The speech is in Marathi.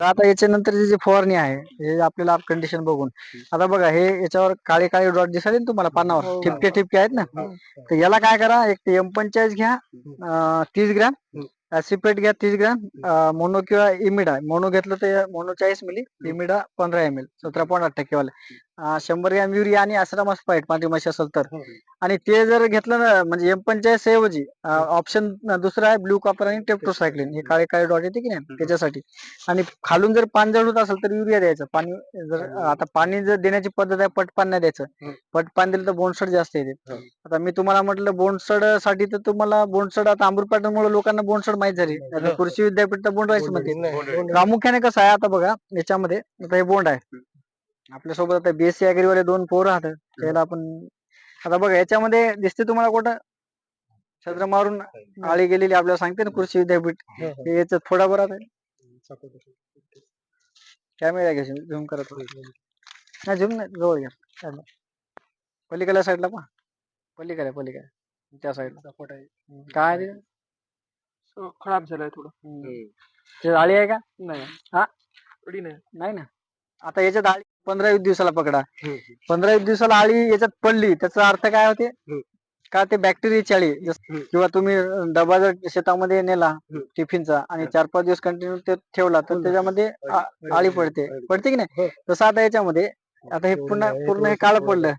तर आता याच्यानंतर जी फवारणी आहे हे आपल्याला कंडिशन बघून. आता बघा हे याच्यावर काळे काळे डॉट दिसले ना तुम्हाला पानावर. हो. ठिपके ठिपके आहेत ना? तर याला काय करा एक ते एम पंचाळीस घ्या तीस ग्रॅम. ऍसिपेट घ्या तीस ग्रॅम. मोनो किंवा इमिडा. मोनो घेतलं तर मोनो चाळीस मिली इमिडा पंधरा एम एल सतरा पॉईंट आठ टक्केवाले अं, शंभर ग्रॅम युरिया आणि आश्रम स्पाईट पांढरी माशी असेल तर. आणि ते जर घेतलं ना म्हणजे एम पंचाळीस ऐवजी ऑप्शन दुसरा आहे ब्ल्यू कॉपर आणि टेप्टोसायक्लिन हे काळे काळे डॉट येते की नाही? त्याच्यासाठी. आणि खालून जर पाणी जळूत असेल तर युरिया द्यायचं. पाणी जर आता पाणी जर देण्याची पद्धत आहे पट पाणी नाही द्यायचं. पट पाणी दिलं तर बोंडसड जास्त येते. आता मी तुम्हाला म्हटलं बोंडसडसाठी तर तुम्हाला बोंडसड आता अमृत pattern मुळे लोकांना बोंडसड माहीत झाली. आता कृषी विद्यापीठ तर बोंड राईसमध्ये प्रामुख्याने कसं आहे आता बघा याच्यामध्ये आता हे बोंड आहे. आपल्यासोबत आता बीएससी अॅग्री वाले दोन पोरं राहतात. त्याला आपण आता बघा याच्यामध्ये दिसते तुम्हाला कुठं? छत्र मारून आळी गेलेली आपल्याला सांगते ना कृषी विद्यापीठ. हे याचं थोडा बरा कॅमेरा घ्या झूम करत नाही झूम नाही जवळ घ्या. पलीकडल्या साईडला पहा. पलीकडे पलीकडे त्या साईडला काय आहे? खराब झालाय थोडं. ते आळी आहे का? नाही. हा? नाही ना. आता याच्यात आळी पंधरा वीस दिवसाला पकडा. पंधरा वीस दिवसाला आळी याच्यात पडली त्याचा अर्थ काय होते. का ते बॅक्टेरियाची आळी. किंवा तुम्ही डबा जर शेतामध्ये नेला. टिफिनचा आणि चार पाच दिवस कंटिन्यू ते ठेवला तर त्याच्यामध्ये आ- आळी पडते. पडते की नाही? तसं आता याच्यामध्ये आता हे पुन्हा पूर्ण हे काळं पडलं.